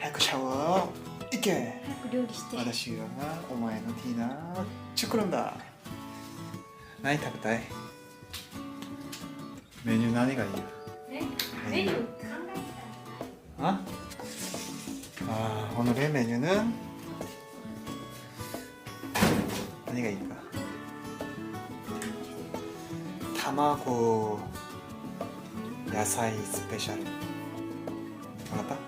早くシャワー行け早く料理して私がお前のティーナー作るんだ何食べたいメニュー何がいい 네? 메뉴 어? 아 오늘의 메뉴는何がいいか 타마고 야사이 스페셜 알았다?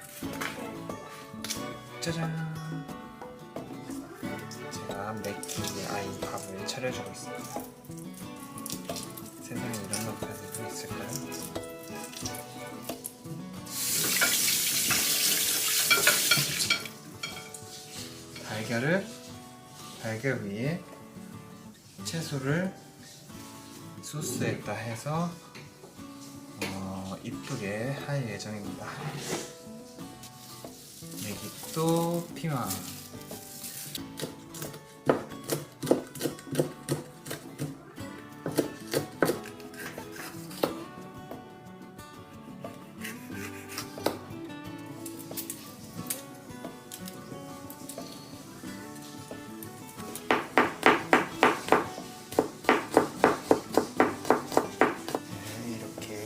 짜잔 제가 맥기 아이 밥을 차려주고 있습니다 세상에 이런 것까지도 있을까요? 달걀을 달걀 위에 채소를 소스에다 해서 어, 이쁘게 할 예정입니다. 메기또 피망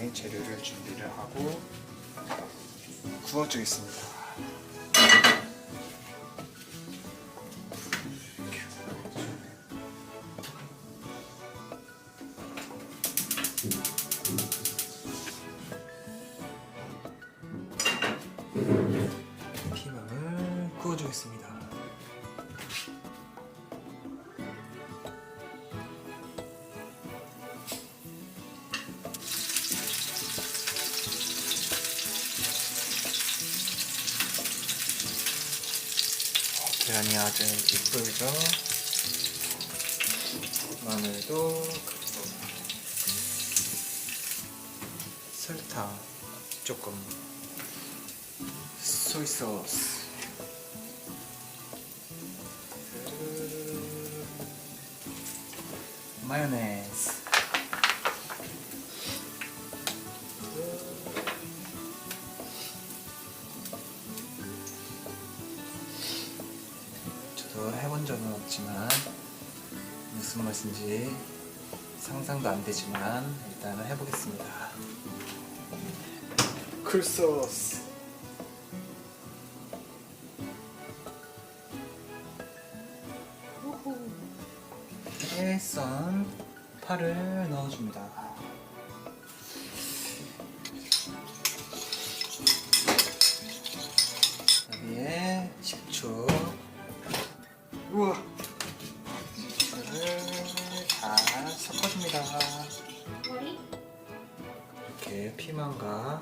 네, 재료를 준비를 하고 구워주겠습니다. 피망을 구워주겠습니다. 계란이 아주 이쁘죠? 마늘도 그리고 설탕 조금 소이 소스 마요네즈 저도 해본 적은 없지만 무슨 맛인지 상상도 안 되지만 일단은 해보겠습니다. 쿨소스 깨썬 파를 넣어줍니다. 여기에 식초 우와 식초를 잘 섞어줍니다. 머리? 이렇게 피망과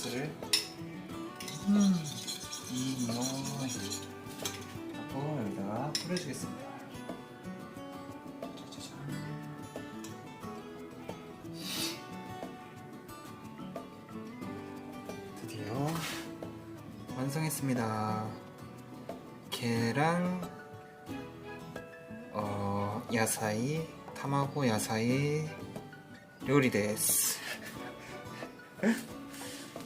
소스를 음, 이匂い 하고 여기다가 뿌려주겠습니다. 드디어 완성했습니다. 계란, 어, 야사이, 타마고 야사이 요리 데스.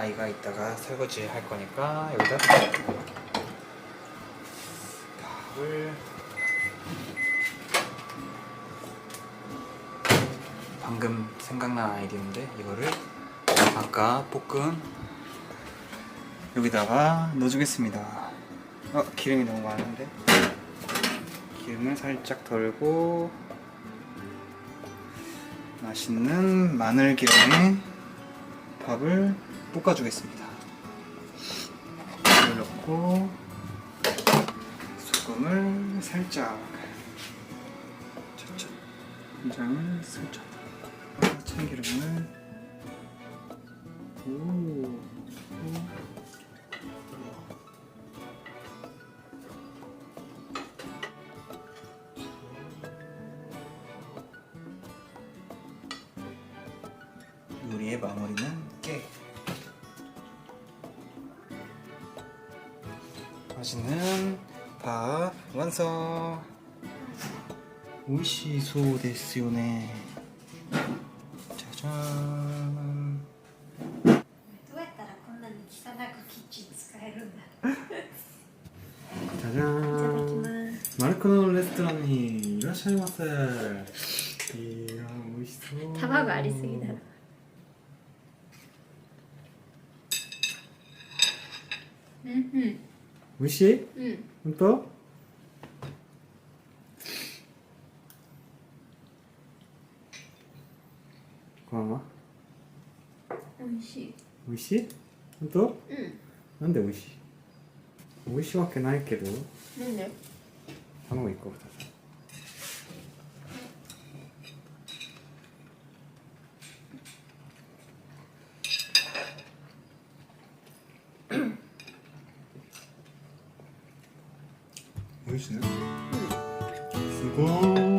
아- 아이가 이따가 설거지 할 거니까 여기다 밥을 방금 생각난 아이디어인데 이거를 아까 볶은 여기다가 넣어주겠습니다. 어 기름이 너무 많은데 기름을 살짝 덜고 맛있는 마늘 기름에 밥을 볶아주겠습니다. 물을 넣고 소금을 살짝 간장을 살짝 아, 참기름을 오, 오. 요리의 마무리는 맛있는 밥 완성. 오이시소 데스요네. 짜잔. どうやったらこんなに汚くキッチン使えるんだいただき 짜잔. ます 마르코노 레스토랑이 이라샤이마세. 이야, 오이시소. 卵ありすぎだなうん 美味しい？うん。本当？ごは美味しい。美味しい？本当？うん。なんで美味しい？美味しいわけないけど。なんで？卵個つ。美味しいね。うんすごーい。